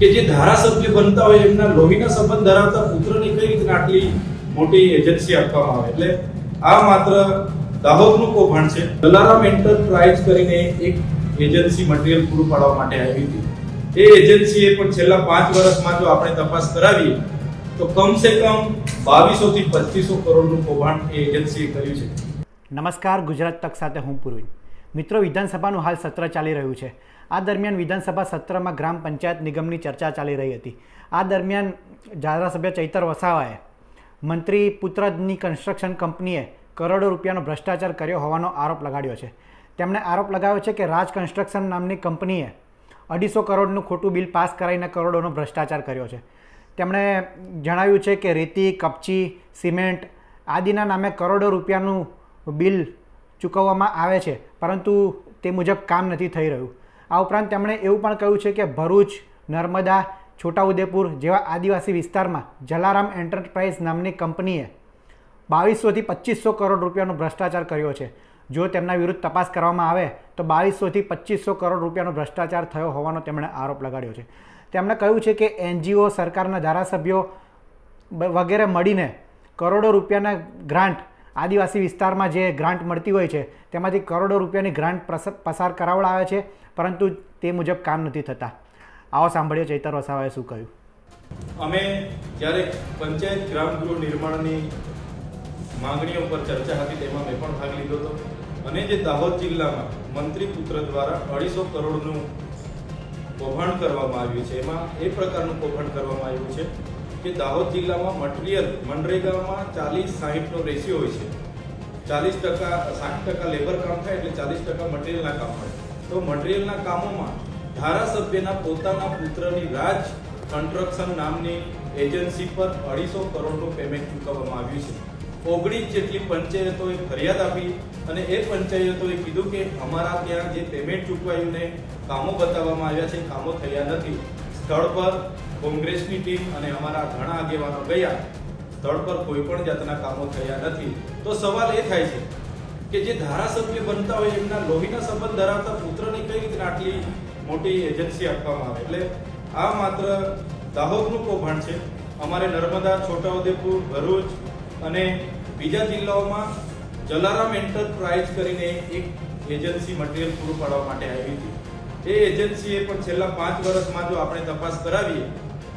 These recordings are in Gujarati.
કે જે ધારાસભ્ય બનતા હોય, એમના લોહીના સંબંધ ધરાવતા પુત્રને કઈ રીતના આટલી મોટી એજન્સી આપવામાં આવે? એટલે આ માત્ર દાહોદનું કૌભાંડ છે. દલારામ એન્ટરપ્રાઇઝ કરીને એક એજન્સી મટીરિયલ પૂરું પાડવા માટે આવી હતી. એ એજન્સીએ પણ છેલ્લા પાંચ વર્ષમાં જો આપણે તપાસ કરાવીએ, તો કમસે કમ બાવીસો થી પચીસો કરોડનું કૌભાંડ એ એજન્સીએ કર્યું છે. નમસ્કાર, ગુજરાત તક સાથે હું પૂર્વિન. મિત્રો, વિધાનસભાનું હાલ સત્ર ચાલી રહ્યું છે. આ દરમિયાન વિધાનસભા સત્રમાં ગ્રામ પંચાયત નિગમની ચર્ચા ચાલી રહી હતી. આ દરમિયાન ધારાસભ્ય ચૈતર વસાવાએ મંત્રી પુત્રની કન્સ્ટ્રક્શન કંપનીએ કરોડો રૂપિયાનો ભ્રષ્ટાચાર કર્યો હોવાનો આરોપ લગાડ્યો છે. તેમણે આરોપ લગાવ્યો છે કે રાજ કન્સ્ટ્રક્શન નામની કંપનીએ અઢીસો કરોડનું ખોટું બિલ પાસ કરાવીને કરોડોનો ભ્રષ્ટાચાર કર્યો છે. તેમણે જણાવ્યું છે કે રેતી, કપચી, સિમેન્ટ આદિના નામે કરોડો રૂપિયાનું બિલ ચૂકવવામાં આવે છે, પરંતુ તે મુજબ કામ નથી થઈ રહ્યું. આ ઉપરાંત તેમણે એવું પણ કહ્યું છે કે ભરૂચ, નર્મદા, છોટાઉદેપુર જેવા આદિવાસી વિસ્તારમાં જલારામ એન્ટરપ્રાઇઝ નામની કંપનીએ બાવીસોથી પચીસો કરોડ રૂપિયાનો ભ્રષ્ટાચાર કર્યો છે. જો તેમના વિરુદ્ધ તપાસ કરવામાં આવે, તો બાવીસોથી પચીસો કરોડ રૂપિયાનો ભ્રષ્ટાચાર થયો હોવાનો તેમણે આરોપ લગાડ્યો છે. તેમણે કહ્યું છે કે એનજીઓ, સરકારના ધારાસભ્યો વગેરે મળીને કરોડો રૂપિયાના ગ્રાન્ટ આદિવાસી વિસ્તારમાં જે ગ્રાન્ટ મળતી હોય છે, તેમાંથી કરોડો રૂપિયાની ગ્રાન્ટ પસાર કરાવડાવે છે, પરંતુ તે મુજબ કામ નથી થતા. આવો સાંભળીએ ચૈતર વસાવાએ શું કહ્યું? અમે જ્યારે પંચાયત ગ્રામગૃહ નિર્માણની માંગણીઓ પર ચર્ચા હતી, તેમાં મેં પણ ભાગ લીધો હતો. અને જે દાહોદ જિલ્લામાં મંત્રી પુત્ર દ્વારા અઢીસો કરોડનું કૌભાંડ કરવામાં આવ્યું છે, એમાં એ પ્રકારનું કૌભાંડ કરવામાં આવ્યું છે. કે દાહોદ જિલ્લામાં મટીરિયલ મનરેગામાં ચાલીસ સાહીઠનો રેશિયો હોય છે. ચાલીસ ટકા સાઠ ટકા લેબર કામ થાય એટલે ચાલીસ ટકા મટીરિયલના કામ હોય. તો મટીરિયલના કામોમાં ધારાસભ્યના પોતાના પુત્રની રાજ કન્સ્ટ્રક્શન નામની એજન્સી પર અઢીસો કરોડનું પેમેન્ટ ચૂકવવામાં આવ્યું છે. ઓગણીસ જેટલી પંચાયતોએ ફરિયાદ આપી અને એ પંચાયતોએ કીધું કે અમારા ત્યાં જે પેમેન્ટ ચૂકવાયું ને કામો બતાવવામાં આવ્યા છે, કામો થયા નથી. સ્થળ પર કોંગ્રેસની ટીમ અને અમારા ઘણા આગેવાનો ગયા. સ્થળ પર કોઈ પણ જાતના કામો થયા નથી. તો સવાલ એ થાય છે કે જે ધારાસભ્ય બનતા હોય એમના લોહીના સંબંધ ધરાવતા પુત્રને કઈ રીતના આટલી મોટી એજન્સી આપવામાં આવે? એટલે આ માત્ર દાહોદનું કૌભાંડ છે. અમારે નર્મદા, છોટાઉદેપુર, ભરૂચ અને બીજા જિલ્લાઓમાં જલારામ એન્ટરપ્રાઇઝ કરીને એક એજન્સી મટીરિયલ પૂરું પાડવા માટે આવી હતી. એ એજન્સીએ પણ છેલ્લા પાંચ વર્ષમાં જો આપણે તપાસ કરાવીએ,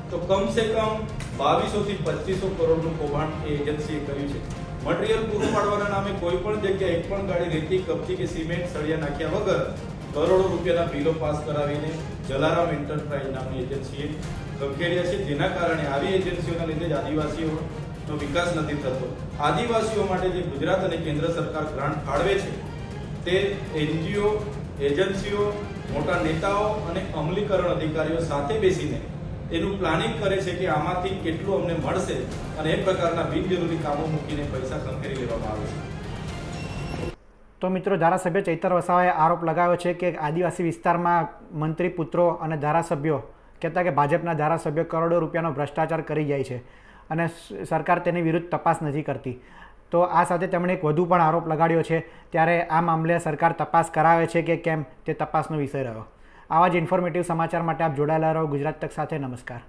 તો કમસે કમ બાવીસો થી પચીસો કરોડનું કૌભાંડ એ એજન્સીએ કર્યું છે. મટીરિયલ પૂરું પાડવાના નામે કોઈ પણ જગ્યાએ એક પણ ગાડી રેતી, કપચી કે સિમેન્ટ સળિયા નાખ્યા વગર કરોડો રૂપિયાના બિલો પાસ કરાવીને જલારામ એન્ટરપ્રાઇઝ નામની એજન્સીએ ખંખેર્યા છે. જેના કારણે આવી એજન્સીઓના લીધે જ આદિવાસીઓનો વિકાસ નથી થતો. આદિવાસીઓ માટે જે ગુજરાત અને કેન્દ્ર સરકાર ગ્રાન્ટ ફાળવે છે, તે એનજીઓ એજન્સીઓ મોટા નેતાઓ અને અમલીકરણ અધિકારીઓ સાથે બેસીને એનું પ્લાનિંગ કરે છે કે આમાંથી કેટલું અમને મળશે અને એ પ્રકારના બિનજરૂરી કામો મૂકીને પૈસા ખંખેરી લેવામાં આવે છે. તો મિત્રો, ધારાસભ્ય ચૈતર વસાવાએ આરોપ લગાવ્યો છે કે આદિવાસી વિસ્તારમાં મંત્રી, પુત્રો અને ધારાસભ્યો કહેતા કે ભાજપના ધારાસભ્યો કરોડો રૂપિયાનો ભ્રષ્ટાચાર કરી જાય છે અને સરકાર તેની વિરુદ્ધ તપાસ નથી કરતી. તો આ સાથે તેમણે એક વધુ પણ આરોપ લગાડ્યો છે. ત્યારે આ મામલે સરકાર તપાસ કરાવે છે કે કેમ તે તપાસનો વિષય રહ્યો. આવા જ ઇન્ફોર્મેટિવ સમાચાર માટે આપ જોડાયેલા રહો. ગુજરાત તક સાથે નમસ્કાર.